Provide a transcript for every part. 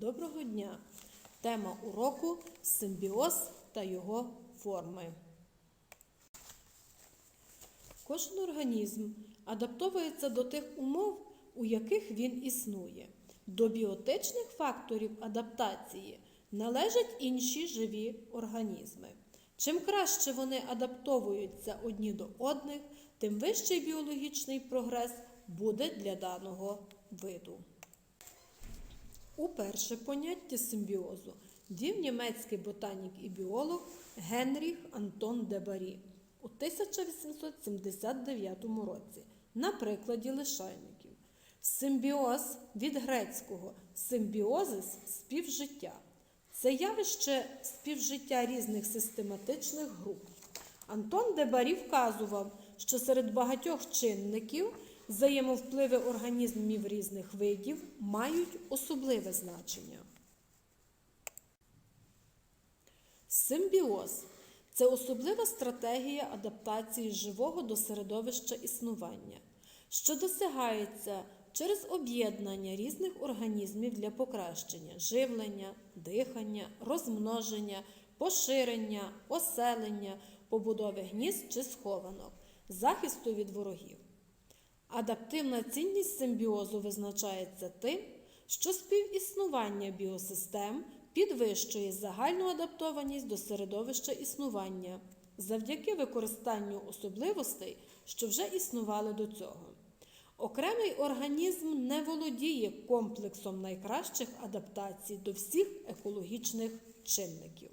Доброго дня! Тема уроку симбіоз та його форми. Кожен організм адаптовується до тих умов, у яких він існує. До біотичних факторів адаптації належать інші живі організми. Чим краще вони адаптовуються одні до одних, тим вищий біологічний прогрес буде для даного виду. Уперше поняття симбіозу ввів німецький ботанік і біолог Генріх Антон Дебарі у 1879 році на прикладі лишайників. Симбіоз від грецького симбіозис співжиття. Це явище співжиття різних систематичних груп. Антон Дебарі вказував, що серед багатьох чинників взаємовпливи організмів різних видів мають особливе значення. Симбіоз це особлива стратегія адаптації живого до середовища існування, що досягається через об'єднання різних організмів для покращення живлення, дихання, розмноження, поширення, оселення, побудови гнізд чи схованок, захисту від ворогів. Адаптивна цінність симбіозу визначається тим, що співіснування біосистем підвищує загальну адаптованість до середовища існування завдяки використанню особливостей, що вже існували до цього. Окремий організм не володіє комплексом найкращих адаптацій до всіх екологічних чинників.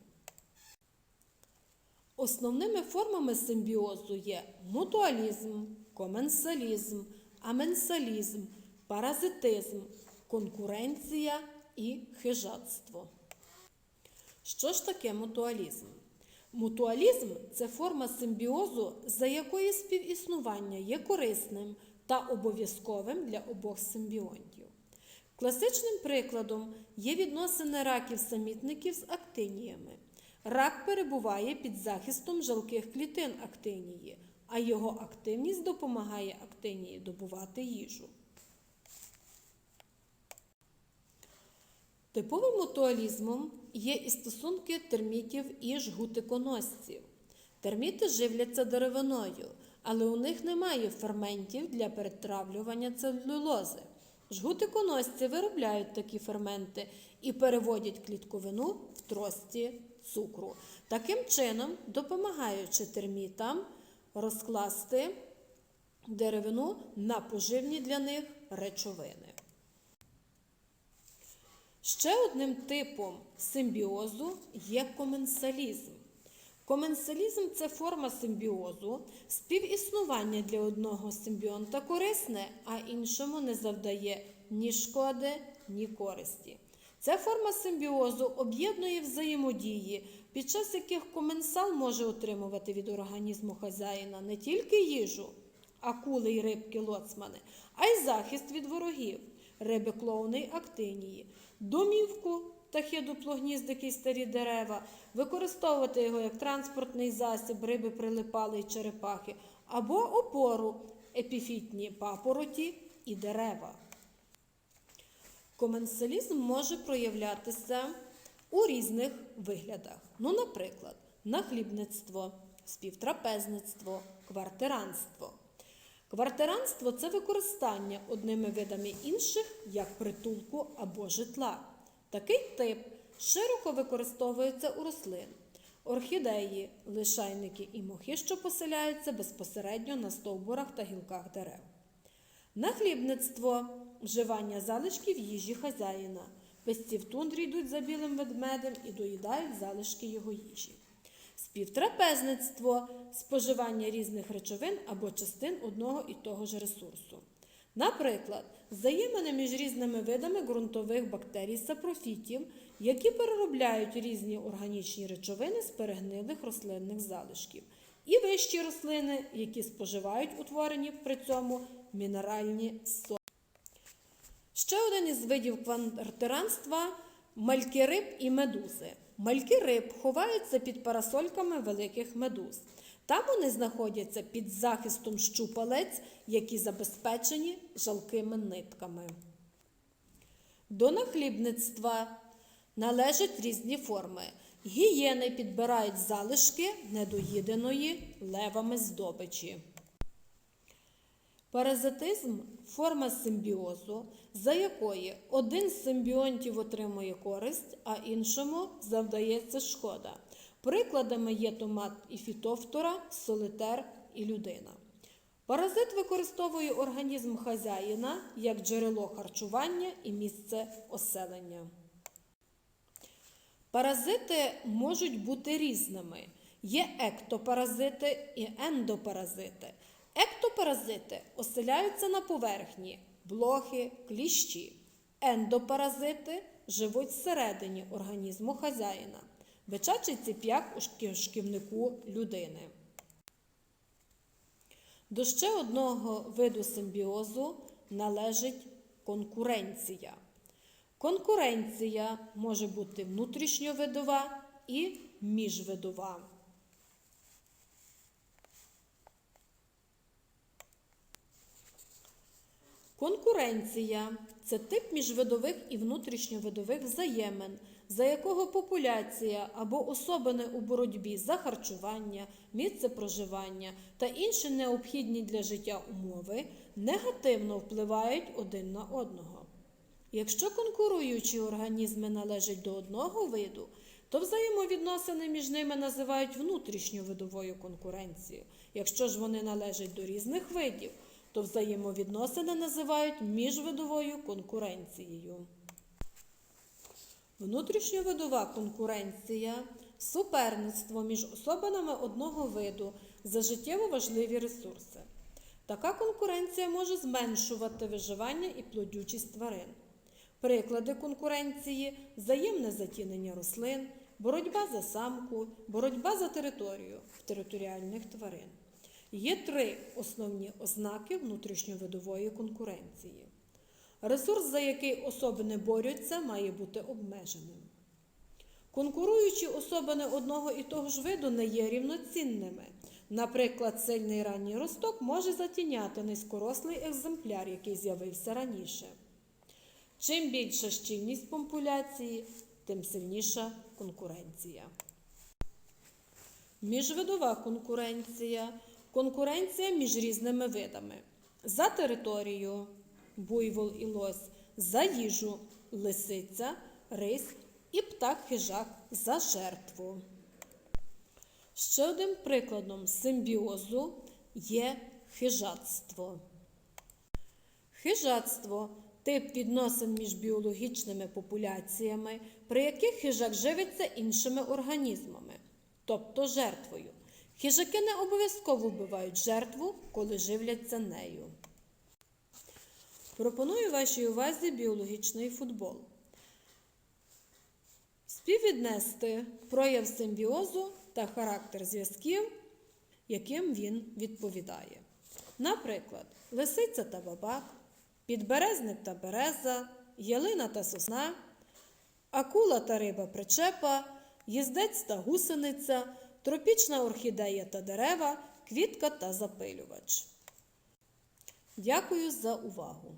Основними формами симбіозу є мутуалізм, коменсалізм, аменсалізм, паразитизм, конкуренція і хижатство. Що ж таке мутуалізм? Мутуалізм це форма симбіозу, за якої співіснування є корисним та обов'язковим для обох симбіонтів. Класичним прикладом є відносини раків самітників з актиніями. Рак перебуває під захистом жалких клітин актинії, а його активність допомагає актинії добувати їжу. Типовим мутуалізмом є і стосунки термітів і жгутиконосців. Терміти живляться деревиною, але у них немає ферментів для перетравлювання целюлози. Жгутиконосці виробляють такі ферменти і переводять клітковину в трості цукру, таким чином допомагаючи термітам розкласти деревину на поживні для них речовини. Ще одним типом симбіозу є коменсалізм. Коменсалізм це форма симбіозу, співіснування для одного симбіонта корисне, а іншому не завдає ні шкоди, ні користі. Ця форма симбіозу об'єднує взаємодії, під час яких коменсал може отримувати від організму хазяїна не тільки їжу, акули й рибки лоцмани, а й захист від ворогів, риби клоуни й актинії, домівку птахи дуплогніздики й старі дерева, використовувати його як транспортний засіб, риби прилипали й черепахи, або опору епіфітні папороті і дерева. Коменсалізм може проявлятися у різних виглядах. Ну, наприклад, нахлібництво, співтрапезництво, квартиранство. Квартиранство це використання одними видами інших як притулку або житла. Такий тип широко використовується у рослин. Орхідеї, лишайники і мохи, що поселяються безпосередньо на стовбурах та гілках дерев. Нахлібництво вживання залишків їжі хазяїна. Песці в тундрі йдуть за білим ведмедем і доїдають залишки його їжі. Співтрапезництво споживання різних речовин або частин одного і того ж ресурсу. Наприклад, взаємини між різними видами ґрунтових бактерій сапрофітів, які переробляють різні органічні речовини з перегнилих рослинних залишків, і вищі рослини, які споживають утворені при цьому мінеральні соли. Ще один із видів квартиранства мальки риб і медузи. Мальки риб ховаються під парасольками великих медуз. Там вони знаходяться під захистом щупалець, які забезпечені жалкими нитками. До нахлібництва належать різні форми. Гієни підбирають залишки недоїденої левами здобичі. Паразитизм форма симбіозу, за якої один з симбіонтів отримує користь, а іншому завдається шкода. Прикладами є томат і фітофтора, солитер і людина. Паразит використовує організм хазяїна як джерело харчування і місце оселення. Паразити можуть бути різними. Є ектопаразити і ендопаразити. Ектопаразити оселяються на поверхні, блохи, кліщі. Ендопаразити живуть всередині організму хазяїна. Бичачий ціп'як у шківнику людини. До ще одного виду симбіозу належить конкуренція. Конкуренція може бути внутрішньовидова і міжвидова. Конкуренція це тип міжвидових і внутрішньовидових взаємин, за якого популяція або особини у боротьбі за харчування, місце проживання та інші необхідні для життя умови негативно впливають один на одного. Якщо конкуруючі організми належать до одного виду, то взаємовідносини між ними називають внутрішньовидовою конкуренцією. Якщо ж вони належать до різних видів, то взаємовідносини називають міжвидовою конкуренцією. Внутрішньовидова конкуренція суперництво між особинами одного виду за життєво важливі ресурси. Така конкуренція може зменшувати виживання і плодючість тварин. Приклади конкуренції взаємне затінення рослин, боротьба за самку, боротьба за територію в територіальних тварин. Є три основні ознаки внутрішньовидової конкуренції. Ресурс, за який особини борються, має бути обмеженим. Конкуруючі особини одного і того ж виду не є рівноцінними. Наприклад, сильний ранній росток може затіняти низькорослий екземпляр, який з'явився раніше. Чим більша щільність популяції, тим сильніша конкуренція. Міжвидова конкуренція конкуренція між різними видами. За територію буйвол і лось, за їжу лисиця, рись і птах-хижак за жертву. Ще одним прикладом симбіозу є хижацтво. Хижацтво тип відносин між біологічними популяціями, при яких хижак живиться іншими організмами, тобто жертвою. Хижаки не обов'язково вбивають жертву, коли живляться нею. Пропоную вашій увазі біологічний футбол. Співвіднести прояв симбіозу та характер зв'язків, яким він відповідає. Наприклад, лисиця та бабак, підберезник та береза, ялина та сосна, акула та риба причепа, їздець та гусениця, тропічна орхідея та дерева, квітка та запилювач. Дякую за увагу!